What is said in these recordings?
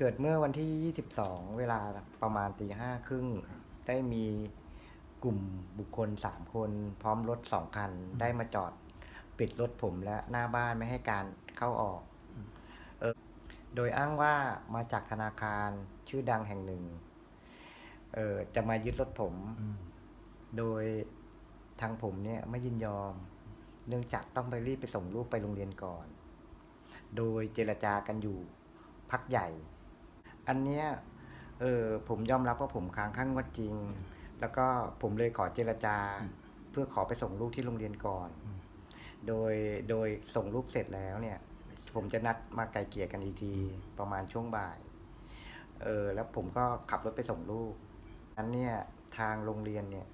เกิดเมื่อวันที่ 22 เวลาประมาณตีห้าครึ่ง ได้มีกลุ่มบุคคล 3 คน พร้อมรถ 2 คัน ได้มาจอดปิดรถผมและหน้าบ้านไม่ให้การเข้าออกเออโดยอ้างว่ามาจากธนาคารชื่อดังแห่งหนึ่ง เออจะมายึดรถผมอืมโดยทางผมเนี่ยไม่ยินยอม เนื่องจากต้องไปรีบไปส่งลูกไปโรงเรียนก่อน โดยเจรจากันอยู่พักใหญ่ อันเนี้ยเออผมยอมรับว่าผมค้างข้างงวดจริง แล้วก็ผมเลยขอเจรจา เพื่อขอไปส่งลูกที่โรงเรียนก่อนอืมโดยโดยส่งลูกเสร็จแล้วเนี่ย ผมจะนัดมาไกลเกลี่ยกันอีกทีประมาณช่วงบ่ายเออแล้วผมก็ขับรถไปส่งลูกอันเนี่ยทางโรงเรียนเนี่ย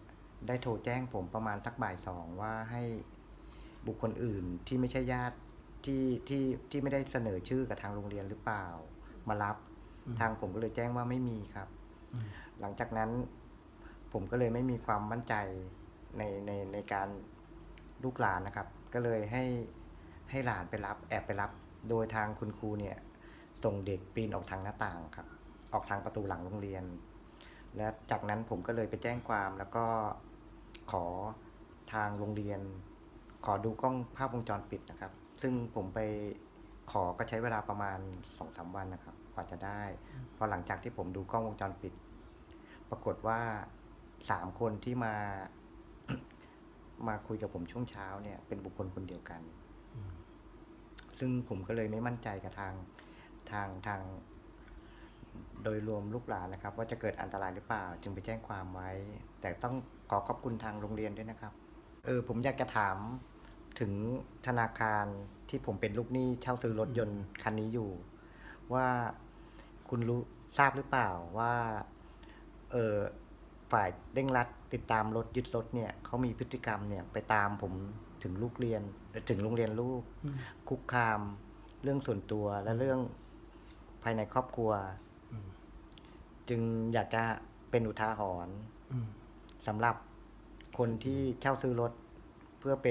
ได้โทรแจ้งผมประมาณสักบ่ายสองว่าให้บุคคลอื่นที่ไม่ใช่ญาติที่ที่ที่ไม่ได้เสนอชื่อกับทางโรงเรียนหรือเปล่า มารับอืม ทางผมก็เลยแจ้งว่าไม่มีครับอืมหลังจากนั้นผมก็เลยไม่มีความมั่นใจในในในการลูกหลานนะครับ ก็เลยให้ให้หลานไปรับ แอบไปรับ โดยทางคุณครูเนี่ย ส่งเด็กปีนออกทางหน้าต่างครับ ออกทางประตูหลังโรงเรียน และจากนั้นผมก็เลยไปแจ้งความแล้วก็ขอทางโรงเรียน ขอดูกล้องภาพวงจรปิดนะครับ ซึ่งผมไป ขอก็ใช้เวลาประมาณสองสามวันนะครับกว่าจะได้ พอหลังจากที่ผมดูกล้องวงจรปิด ปรากฏว่าสามคนที่มา มาคุยกับผมช่วงเช้าเนี่ย เป็นบุคคลคนเดียวกันอืมซึ่งผมก็เลยไม่มั่นใจกับทางทางทาง โดยรวมลูกหลานนะครับ ว่าจะเกิดอันตรายหรือเปล่า จึงไปแจ้งความไว้ แต่ต้องขอขอบคุณทางโรงเรียนด้วยนะครับ เออผมอยากจะถามถึงธนาคาร ที่ผมเป็นลูกหนี้เช่าซื้อรถยนต์คันนี้อยู่ ว่าคุณรู้ทราบหรือเปล่าว่าเออฝ่ายเร่งรัดติดตามรถยึดรถเนี่ยเขามีพฤติกรรมเนี่ยไปตามผมถึงลูกเรียนเอ่อถึงโรงเรียนลูกอืมคุกคามเรื่องส่วนตัวและเรื่องภายในครอบครัวอืมจึงอยากจะเป็นอุทาหรณ์อืมสำหรับคนที่เช่าซื้อรถเพื่อเป็น